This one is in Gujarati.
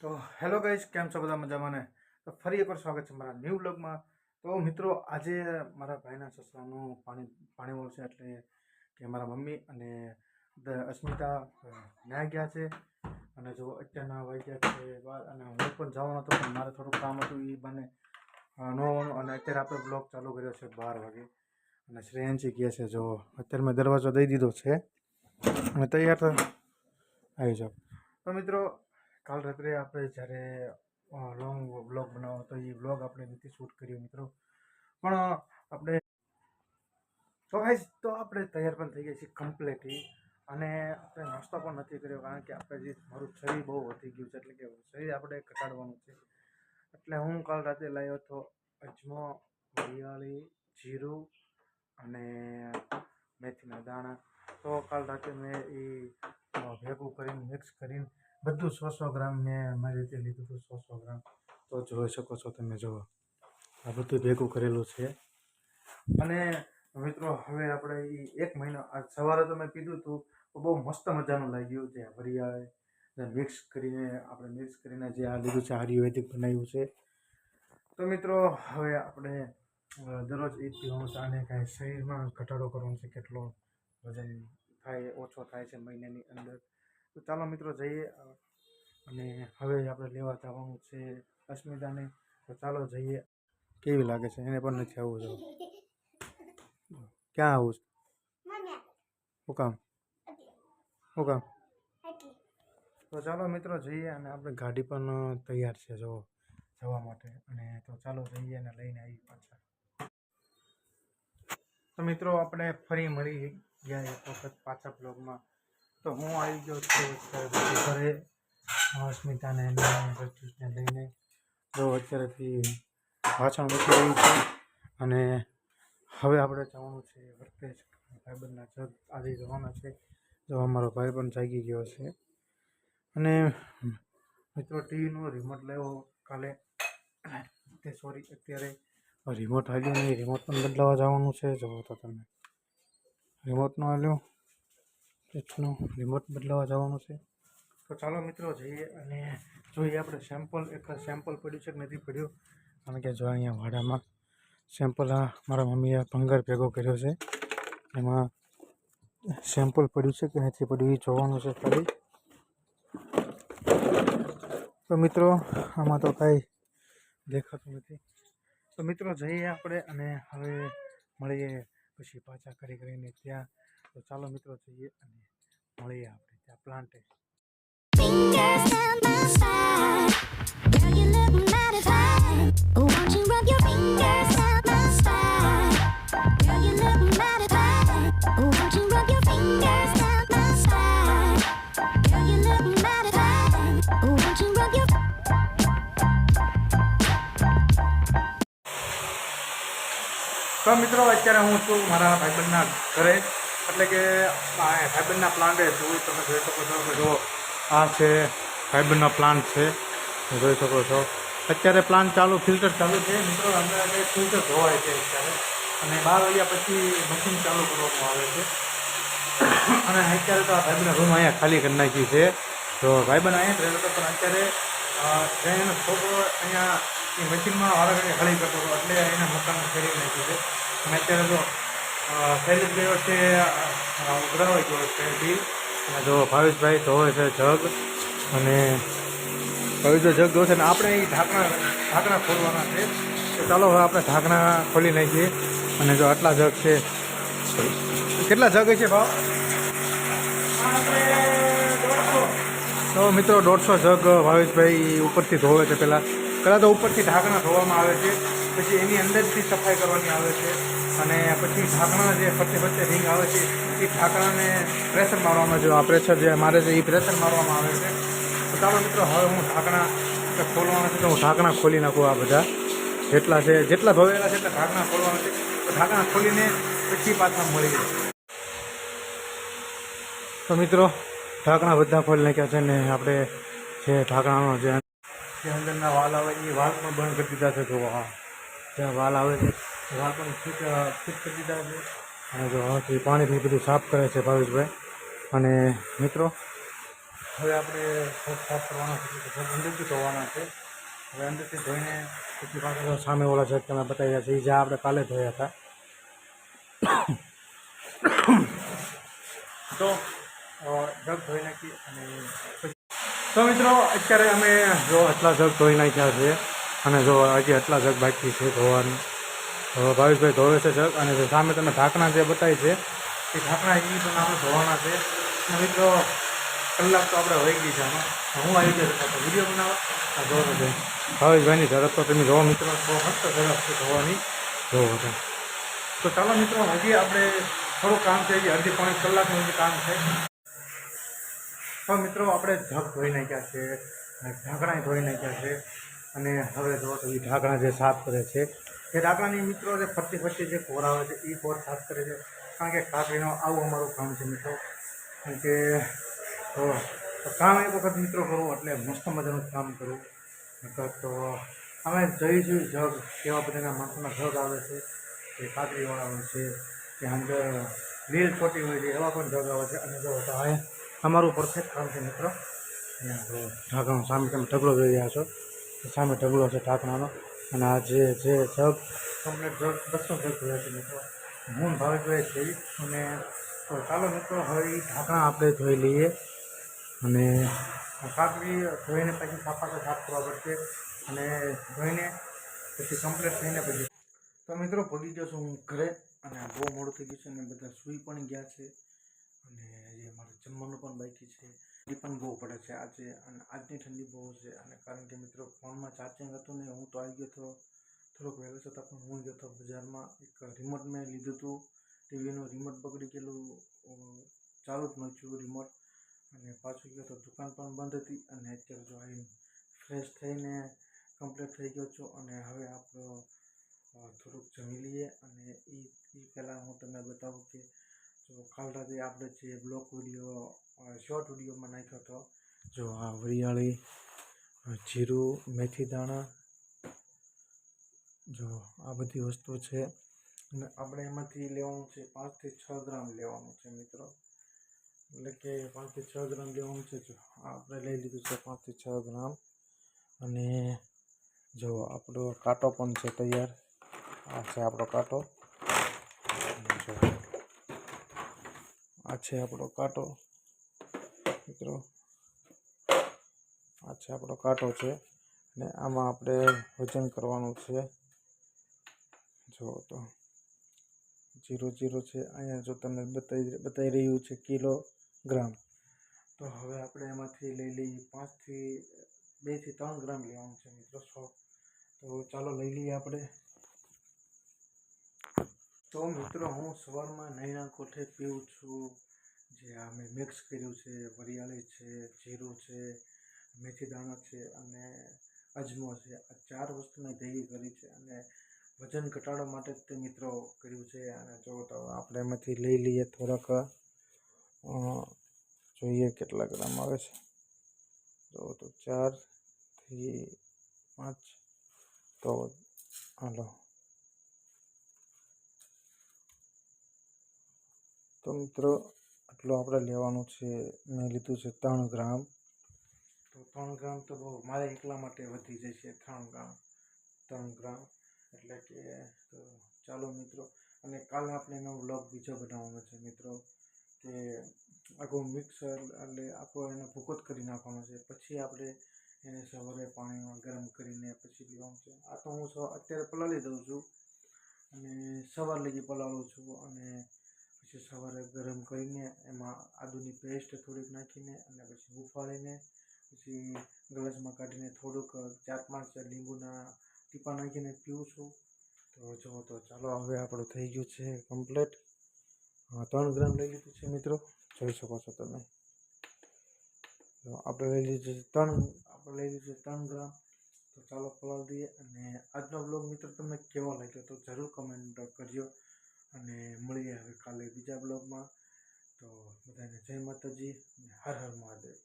તો હેલો ગાઈઝ કેમ છો બધા મજામાં ને? તો ફરી એકવાર સ્વાગત છે મારા ન્યૂ બ્લોગમાં. તો મિત્રો, આજે મારા ભાઈના સસરાનું પાણી પાણી વળશે એટલે કે મારા મમ્મી અને અસ્મિતા ન્યા ગયા છે. અને જો અત્યારના વાગ્યા છે બાર અને હું પણ જવાનો હતો, પણ મારે થોડુંક કામ હતું એ બને ન હોવાનું. અને અત્યારે આપણે બ્લોગ ચાલુ કર્યો છે બાર વાગે. અને શ્રેયાંશી કહે છે, જો અત્યારે મેં દરવાજો દઈ દીધો છે. અને તૈયાર આવી જાઓ. તો મિત્રો કાલ રાત્રે આપણે જ્યારે લોંગ બ્લોગ બનાવો તો એ બ્લોગ આપણે નથી શૂટ કર્યો મિત્રો. પણ આપણે તો ગાઈસ તો આપણે તૈયાર પણ થઈ ગયા છીએ કમ્પ્લેટલી અને આપણે નાસ્તો પણ નથી કર્યો, કારણ કે આપણે જે મારું શરીર બહુ વધી ગયું છે, એટલે કે શરીર આપણે ઘટાડવાનું છે. એટલે હું કાલ રાતે લાવ્યો હતો અજમો, વરિયાળી, જીરું અને મેથીના દાણા. તો કાલ રાતે મેં એ ભેગું કરીને મિક્સ કરીને બધું સો સો ગ્રામ મેં મારી રીતે લીધું હતું, સો સો ગ્રામ. તો જોઈ શકો છો તમે જો, આ બધું ભેગું કરેલું છે. અને મિત્રો, હવે આપણે એ એક મહિનો સવારે તો મેં પીધું હતું તો બહુ મસ્ત મજાનું લાગ્યું જે વરિયાળે મિક્સ કરીને, આપણે મિક્સ કરીને જે આ લીધું છે, આયુર્વેદિક બનાવ્યું છે. તો મિત્રો, હવે આપણે દરરોજ એ પીવાનું છે અને કાંઈ શરીરમાં ઘટાડો કરવાનો છે, કેટલો વજન થાય, ઓછો થાય છે મહિનાની અંદર. તો ચાલો મિત્રો જઈએ અને હવે આપણે લેવા જવાનું છે અસ્મિતાને. તો ચાલો જઈએ. કેવી લાગે છે? એને પણ નથી આવવું જવું. ક્યાં આવું છે? શું કામ? શું કામ? તો ચાલો મિત્રો જઈએ અને આપણે ગાડી પણ તૈયાર છે જો જવા માટે. અને તો ચાલો જઈએ અને લઈને આવી પાછા. તો મિત્રો આપણે ફરી મળી ગયા એક વખત પાછા બ્લોગમાં. તો હું આવી ગયો છું ઘરે અસ્મિતાને પ્રત્યુષને લઈને જો અત્યારેથી વાસણ મૂકી રહ્યું છે અને હવે આપણે જવાનું છે વર્તેજ ભાઈબંધના જગ આજે જવાના છે. જો અમારો ભાઈ પણ જાગી ગયો છે. અને મિત્રો, ટીવીનો રિમોટ લેવો કાલે. તે સોરી અત્યારે રિમોટ હાલ્યું નહીં રિમોટ પણ બદલાવા જવાનું છે. જુઓ તો તમે. રિમોટનો હાલ્યો સ્વિચનો રિમોટ બદલાવા જવાનું છે. તો ચાલો મિત્રો જઈએ અને જોઈએ આપણે સેમ્પલ એક સેમ્પલ પડ્યું છે કે નથી પડ્યું? કારણ કે જો અહીંયા વાડામાં સેમ્પલ આ મારા મમ્મીએ ભંગાર ભેગો કર્યો છે. એમાં સેમ્પલ પડ્યું છે કે નથી પડ્યું એ જોવાનું છે ખાલી. તો મિત્રો આમાં તો કાંઈ દેખાતું નથી. તો મિત્રો જઈએ આપણે અને હવે મળીએ પછી પાછા કરી કરીને ત્યાં તો ચાલો મિત્રો જઈએ અને મળીએ આપણે ત્યાં પ્લાન્ટે Fingers down my spine. Girl, you look mighty fine. Won't you rub your fingers down my spine? Girl, you look mighty fine. Won't you rub your fingers down my spine? Girl, you look mighty fine. Won't you rub your તો મિત્રો અત્યારે હું છું મારા ભાઈબંધના ઘરે એટલે કે આ પ્લાન્ટ જોઈ તમે જોઈ શકો છો કે જો આ છે ભાઈબંધનો પ્લાન્ટ છે જોઈ શકો છો. અત્યારે પ્લાન્ટ ચાલુ ફિલ્ટર ચાલુ છે. મિત્રો, અંદર ફિલ્ટર ધોવાય છે અત્યારે, અને બાર વાગ્યા પછી મશીન ચાલુ કરવામાં આવે છે. અને અત્યારે તો આ ભાઈબના રૂમ અહીંયા ખાલી કરી નાખી છે. તો ભાઈબન અહીંયા જ રહેતો હતો, પણ અત્યારે એનો છોકરો અહીંયા એ મશીનમાં વાળા ખાલી કરતો હતો, એટલે એના મકાન ફેરવી નાખ્યું છે. અને અત્યારે જો શૈલેષ ગયો છે ઉઘરાવાઈ ગયો છે બિલ અને જો ભાવેશભાઈ ધોવે છે જગ, અને ભાવેશભાઈ જગ ધોવે છે અને આપણે એ ઢાંકણા ઢાંકણા ખોલવાના છે. તો ચાલો હવે આપણે ઢાંકણા ખોલી નાખીએ. અને જો આટલા જગ છે, કેટલા જગ છે ભાવ? તો મિત્રો દોઢસો જગ ભાવેશભાઈ ઉપરથી ધોવે છે પહેલાં. પહેલાં તો ઉપરથી ઢાંકણા ધોવામાં આવે છે, પછી એની અંદરથી સફાઈ કરવાની આવે છે. અને પછી ઢાંકણા જે ફરતે ફરતે રિંગ આવે છે, એ ઢાંકણાને પ્રેશર મારવામાં જો આ પ્રેશર જે મારે છે, એ પ્રેશર મારવામાં આવે છે. તો ચાલો મિત્રો, હવે હું ઢાંકણા ખોલવાના છે, તો હું ઢાંકણા ખોલી નાખું આ બધા. જેટલા છે, જેટલા ભવેલા છે, એટલા ઢાંકણા ખોલવાના છે. તો ઢાંકણા ખોલીને પછી પાછા જાય તો મિત્રો, ઢાંકણા બધા ખોલી નાખ્યા છે ને આપણે જે ઢાંકણાનો જે અંદરના વાલ આવે, એ વાલ પણ બંધ કરી દીધા છે જોવા ત્યાં વાલ આવે છે વાલ પણ ફિટ ફિટ કરી દીધા છે. અને જો હવેથી પાણીથી બધું સાફ કરે છે ભાવેશભાઈ. અને મિત્રો, હવે આપણે સાફ કરવાના છે અંદરથી ધોવાના છે. હવે અંદરથી ધોઈને પછી પાછળ સામે ઓલા છે તમે બતાવ્યા છે એ જ્યાં આપણે કાલે ધોયા હતા. તો જગ ધોઈ નાખી અને તો મિત્રો, અત્યારે અમે જો આટલા જગ ધોઈ નાખ્યા છે. અને જો હજી આટલા જગ બાકી છે ધોવાની. ભાવેશભાઈ ધોવે છે જગ અને સામે તમે ઢાંકણા જે બતાવી છે, એ ઢાંકણા એ પણ આપણે ધોવાના છે. મિત્રો, કલાક તો આપણે હોઈ ગઈ છે આમાં. હું આવી ગયો વીડિયો બનાવવા. જોવો છે ભાવેશભાઈની ઝડપ તો તમે જોવો મિત્રો, બહુ મસ્ત ઝડપ છે ધોવાની. જોવો છે તો ચાલો મિત્રો, હજી આપણે થોડું કામ છે હજી અડધી પોણી કલાકનું જે કામ છે. તો મિત્રો, આપણે જગ ધોઈ નાખ્યા છે ઢાંકણા ધોઈ નાખ્યા છે. અને હવે જો તો ઢાંકણા જે સાફ કરે છે એ ઢાંકણાની મિત્રો જે ફરતી ફરતી જે કોર આવે છે એ કોર ખાસ કરે છે. કારણ કે કાકડીનો આવું અમારું કામ છે મિત્રો. કારણ કે કામ એક વખત મિત્રો કરવું એટલે મસ્ત મજાનું કામ કરવું નકર તો અમે જોઈશું જગ એવા બધાના માણસોના જગ આવે છે એ કાકડીવાળા હોય છે કે અંદર લીલ છોટી હોય છે, એવા પણ જગ આવે છે. અને જો આ અમારું પરફેક્ટ કામ છે મિત્રો. ઢાંકણો સામે તમે ઢગલો જોઈ રહ્યા છો. સામે ઢગલો છે ઢાંકણાનો. અને આ જે જે જગ કમ્પ્લીટ જગ બસો જગ જોયા છે મિત્રો. હું ભાવેશભાઈ જઈ અને ચાલો મિત્રો, હવે ઢાંકણા આપણે ધોઈ લઈએ. અને કાકડી ધોઈને પછી સાફા સાફ કરવા પડશે. અને ધોઈને પછી કમ્પ્લીટ થઈને પછી તો મિત્રો ભૂલી છું હું ઘરે. અને બહુ મોડું થઈ ગયું છે અને બધા સૂઈ પણ ગયા છે. પણ બાકી છે. એ પણ બહુ પડે છે આજે અને આજની ઠંડી બહુ છે અને કારણ કે મિત્રો ફોનમાં ચાર્જિંગ હતું ને હું તો આવી ગયો હતો થોડોક વહેલો છતાં પણ હું ગયો હતો બજારમાં. એક રિમોટ મેં લીધું હતું. ટીવીનું રિમોટ બગડી ગયેલું. ચાલુ જ નહોતું રિમોટ અને પાછું ગયો તો દુકાન પણ બંધ હતી અને અત્યારે જો આવીને ફ્રેશ થઈને કમ્પ્લીટ થઈ ગયો છું અને હવે આપણો થોડુંક જમી લઈએ અને એ એ પહેલાં હું તમને બતાવું કે જો કાલ રાતે આપણે જે બ્લોક વીડિયો શોર્ટ વિડીયોમાં નાખ્યો હતો, જો આ વરિયાળી જીરું, મેથી દાણા, જો આ બધી વસ્તુ છે. અને આપણે એમાંથી લેવાનું છે પાંચથી છ ગ્રામ લેવાનું છે મિત્રો. એટલે કે પાંચથી છ ગ્રામ લેવાનું છે જો. આપણે લઈ લીધું છે પાંચથી છ ગ્રામ. અને જો આપણો કાંટો પણ છે તૈયાર. આ છે આપણો કાંટો. જો આ છે આપણો કાંટો. મિત્રો, આ છે આપણો કાંટો છે. અને આમાં આપણે વજન કરવાનું છે. જો તો, જીરો જીરો છે. અહીંયા જો તમને બતાવી બતાવી રહ્યું છે કિલોગ્રામ. તો હવે આપણે એમાંથી લઈ લઈએ પાંચથી, બેથી ત્રણ ગ્રામ લેવાનું છે મિત્રો, સો. તો ચાલો લઈ લઈએ આપણે. તો મિત્રો, હું સવારમાં નૈના કોઠે પીઉં છું, જે આ મેં મિક્સ કર્યું છે, વરિયાળી છે, જીરું છે, મેથી દાણા છે અને અજમો છે. આ ચાર વસ્તુ મેં ભેગી કરી છે અને વજન ઘટાડવા માટે તે મિત્રો કર્યું છે. અને જો તો આપણે એમાંથી લઈ લઈએ થોડાક જોઈએ કેટલા ગ્રામ આવે છે. જો તો ચારથી પાંચ, તો હાલો. તો મિત્રો, આટલું આપણે લેવાનું છે. મેં લીધું છે ત્રણ ગ્રામ. તો ત્રણ ગ્રામ તો બહુ, મારે એકલા માટે વધી જશે ત્રણ ગ્રામ. ત્રણ ગ્રામ. એટલે કે, તો ચાલો મિત્રો. અને કાલે આપણે એનો વ્લોગ બીજો બનાવવાનો છે મિત્રો, કે આખું મિક્સર એટલે આખો એને ભૂકો કરી નાખવાનો છે. પછી આપણે એને સવારે પાણીમાં ગરમ કરીને પછી પીવાનું છે. આ તો હું અત્યારે પલાળી દઉં છું. અને સવાર લગી પલાળું છું. અને પછી સવારે ગરમ કરીને એમાં આદુની પેસ્ટ થોડીક નાખીને અને પછી હુંફાળીને પછી ગ્લાસમાં કાઢીને થોડુંક ચાર પાંચ લીંબુના ટીપા નાખીને પીવું છું. તો જો, તો ચાલો હવે આપણું થઈ ગયું છે કમ્પ્લેટ. ત્રણ ગ્રામ લઈ લીધું છે મિત્રો. જોઈ શકો છો તમે. આપણે લઈ લીધું છે ત્રણ, આપણે લઈ લીધું છે ત્રણ ગ્રામ. તો ચાલો ફલાવ દઈએ અને આજનો બ્લોગ મિત્રો તમને કેવો લાગ્યો તો જરૂર કમેન્ટ કરજો. અને મળીએ હવે કાલે બીજા બ્લોગમાં. તો બધાને જય માતાજી અને હર હર મહાદેવ.